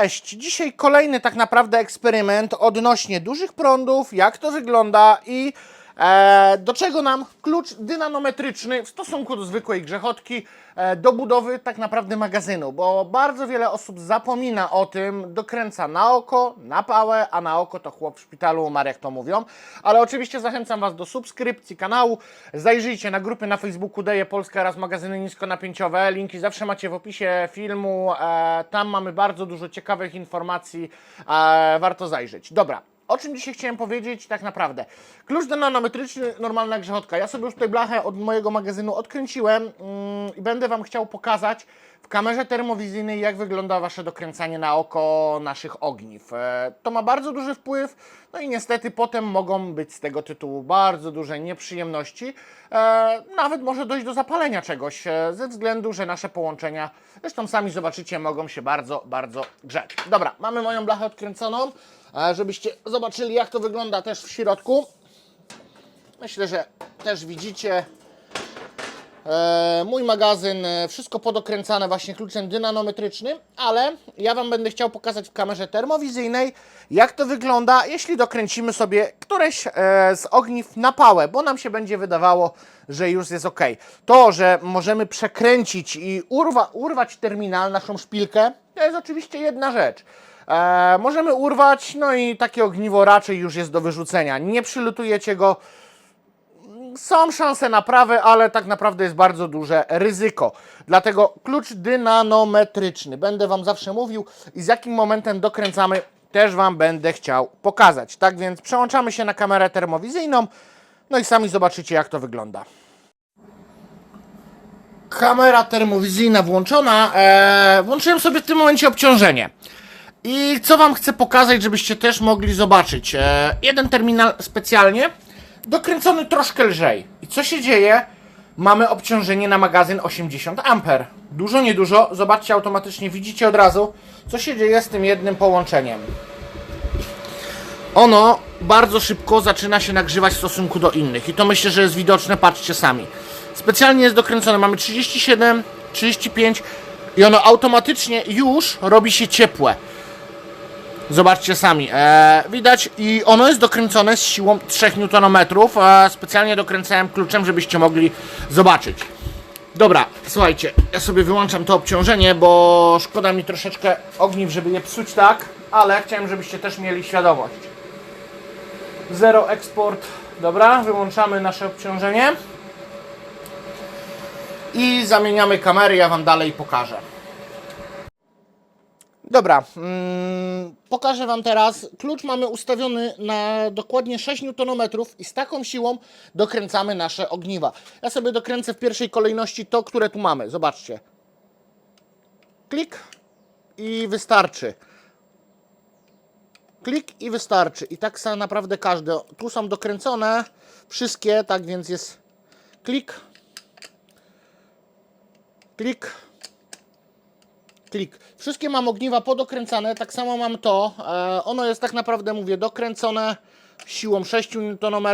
cześć! Dzisiaj kolejny tak naprawdę eksperyment odnośnie dużych prądów, jak to wygląda i do czego nam klucz dynanometryczny w stosunku do zwykłej grzechotki e, do budowy tak naprawdę magazynu, bo bardzo wiele osób zapomina o tym, dokręca na oko, na pałę, a na oko to chłop w szpitalu umarł, jak to mówią. Ale oczywiście zachęcam Was do subskrypcji kanału, zajrzyjcie na grupy na Facebooku Deje Polska oraz magazyny niskonapięciowe, linki zawsze macie w opisie filmu, e, tam mamy bardzo dużo ciekawych informacji, e, warto zajrzeć. Dobra, o czym dzisiaj chciałem powiedzieć tak naprawdę? Klucz dynanometryczny, normalna grzechotka. Ja sobie już tutaj blachę od mojego magazynu odkręciłem mm, i będę Wam chciał pokazać w kamerze termowizyjnej, jak wygląda Wasze dokręcanie na oko naszych ogniw. E, to ma bardzo duży wpływ, no i niestety potem mogą być z tego tytułu bardzo duże nieprzyjemności. E, nawet może dojść do zapalenia czegoś, e, ze względu, że nasze połączenia, zresztą sami zobaczycie, mogą się bardzo, bardzo grzać. Dobra, mamy moją blachę odkręconą, żebyście zobaczyli, jak to wygląda też w środku. Myślę, że też widzicie. E, mój magazyn, e, wszystko podokręcane właśnie kluczem dynanometrycznym, ale ja Wam będę chciał pokazać w kamerze termowizyjnej, jak to wygląda, jeśli dokręcimy sobie któreś e, z ogniw na pałę, bo nam się będzie wydawało, że już jest ok. To, że możemy przekręcić i urwa, urwać terminal, naszą szpilkę, to jest oczywiście jedna rzecz. E, możemy urwać, no i takie ogniwo raczej już jest do wyrzucenia. Nie przylutujecie go, są szanse naprawy, ale tak naprawdę jest bardzo duże ryzyko. Dlatego klucz dynanometryczny będę Wam zawsze mówił i z jakim momentem dokręcamy też Wam będę chciał pokazać. Tak więc przełączamy się na kamerę termowizyjną, no i sami zobaczycie jak to wygląda. Kamera termowizyjna włączona. Eee, włączyłem sobie w tym momencie obciążenie. I co Wam chcę pokazać, żebyście też mogli zobaczyć. E, jeden terminal specjalnie, dokręcony troszkę lżej. I co się dzieje? Mamy obciążenie na magazyn 80 A. Dużo, niedużo. Zobaczcie automatycznie, widzicie od razu, co się dzieje z tym jednym połączeniem. Ono bardzo szybko zaczyna się nagrzewać w stosunku do innych. I to myślę, że jest widoczne, patrzcie sami. Specjalnie jest dokręcone. Mamy 37, 35 i ono automatycznie już robi się ciepłe. Zobaczcie sami. E, widać i ono jest dokręcone z siłą 3 Nm. E, specjalnie dokręcałem kluczem, żebyście mogli zobaczyć. Dobra, słuchajcie, ja sobie wyłączam to obciążenie, bo szkoda mi troszeczkę ogniw, żeby je psuć tak, ale chciałem, żebyście też mieli świadomość. Zero eksport. Dobra, wyłączamy nasze obciążenie. I zamieniamy kamery, ja Wam dalej pokażę. Dobra, mm, pokażę Wam teraz. Klucz mamy ustawiony na dokładnie 6 Nm i z taką siłą dokręcamy nasze ogniwa. Ja sobie dokręcę w pierwszej kolejności to, które tu mamy. Zobaczcie. Klik i wystarczy. Klik i wystarczy. I tak naprawdę każde. Tu są dokręcone wszystkie, tak więc jest klik, klik, klik. Wszystkie mam ogniwa podokręcane, tak samo mam to. E, ono jest tak naprawdę, mówię, dokręcone siłą 6 Nm.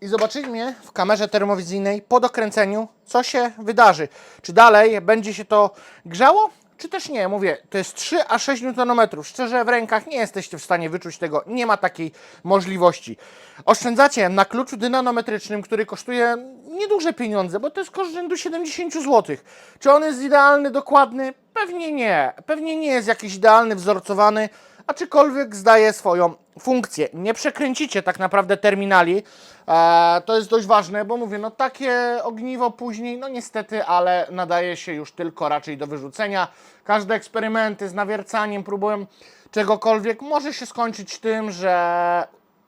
I zobaczymy w kamerze termowizyjnej po dokręceniu, co się wydarzy. Czy dalej będzie się to grzało, czy też nie. Mówię, to jest 3 a 6 Nm. Szczerze w rękach nie jesteście w stanie wyczuć tego, nie ma takiej możliwości. Oszczędzacie na kluczu dynanometrycznym, który kosztuje nieduże pieniądze, bo to jest koszt rzędu 70 zł. Czy on jest idealny, dokładny? Pewnie nie. Pewnie nie jest jakiś idealny, wzorcowany, aczkolwiek zdaje swoją funkcję. Nie przekręcicie tak naprawdę terminali. E, to jest dość ważne, bo mówię, no takie ogniwo później, no niestety, ale nadaje się już tylko raczej do wyrzucenia. Każde eksperymenty z nawiercaniem, próbują czegokolwiek, może się skończyć tym, że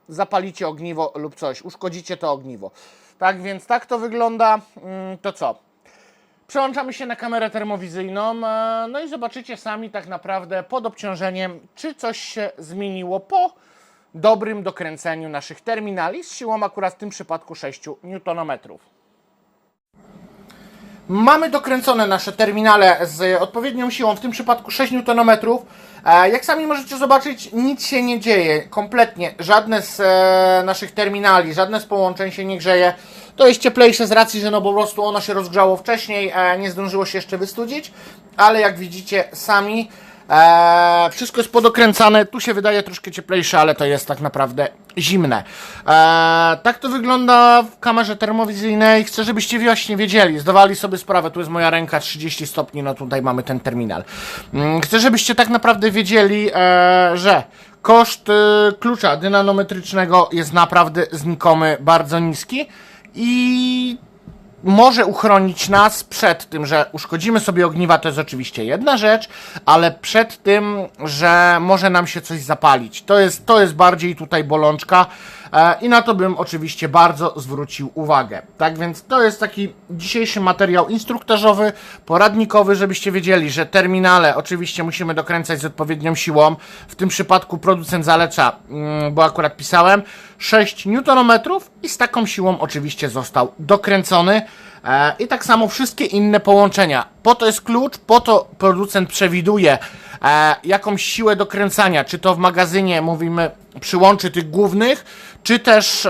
zapalicie ogniwo lub coś, uszkodzicie to ogniwo. Tak więc tak to wygląda. Mm, To co? Przełączamy się na kamerę termowizyjną, e, no i zobaczycie sami tak naprawdę pod obciążeniem, czy coś się zmieniło po dobrym dokręceniu naszych terminali z siłą akurat w tym przypadku 6 Nm. Mamy dokręcone nasze terminale z odpowiednią siłą, w tym przypadku 6 Nm. E, Jak sami możecie zobaczyć, nic się nie dzieje, kompletnie. Żadne z e, naszych terminali, żadne z połączeń się nie grzeje. To jest cieplejsze z racji, że no po prostu ono się rozgrzało wcześniej, e, nie zdążyło się jeszcze wystudzić, ale jak widzicie sami, Eee, wszystko jest podokręcane, tu się wydaje troszkę cieplejsze, ale to jest tak naprawdę zimne. Eee, tak to wygląda w kamerze termowizyjnej. Chcę, żebyście właśnie wiedzieli, zdawali sobie sprawę, tu jest moja ręka 30 stopni, no tutaj mamy ten terminal. Mm, Chcę, żebyście tak naprawdę wiedzieli, eee, że koszt y, klucza dynanometrycznego jest naprawdę znikomy, bardzo niski i może uchronić nas przed tym, że uszkodzimy sobie ogniwa, to jest oczywiście jedna rzecz, ale przed tym, że może nam się coś zapalić. To jest, to jest bardziej tutaj bolączka i na to bym oczywiście bardzo zwrócił uwagę. Tak więc to jest taki dzisiejszy materiał instruktażowy, poradnikowy, żebyście wiedzieli, że terminale oczywiście musimy dokręcać z odpowiednią siłą. W tym przypadku producent zaleca, mm, bo akurat pisałem, 6 Nm i z taką siłą oczywiście został dokręcony. E, I tak samo wszystkie inne połączenia. Po to jest klucz, po to producent przewiduje e, jakąś siłę dokręcania, czy to w magazynie mówimy przy łączy tych głównych, czy też e,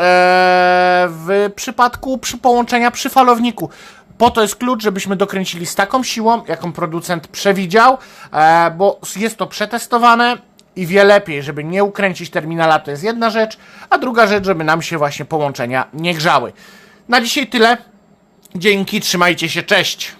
w przypadku przy połączenia przy falowniku. Po to jest klucz, żebyśmy dokręcili z taką siłą, jaką producent przewidział, e, bo jest to przetestowane i wie lepiej, żeby nie ukręcić terminala, to jest jedna rzecz, a druga rzecz, żeby nam się właśnie połączenia nie grzały. Na dzisiaj tyle. Dzięki, trzymajcie się, cześć!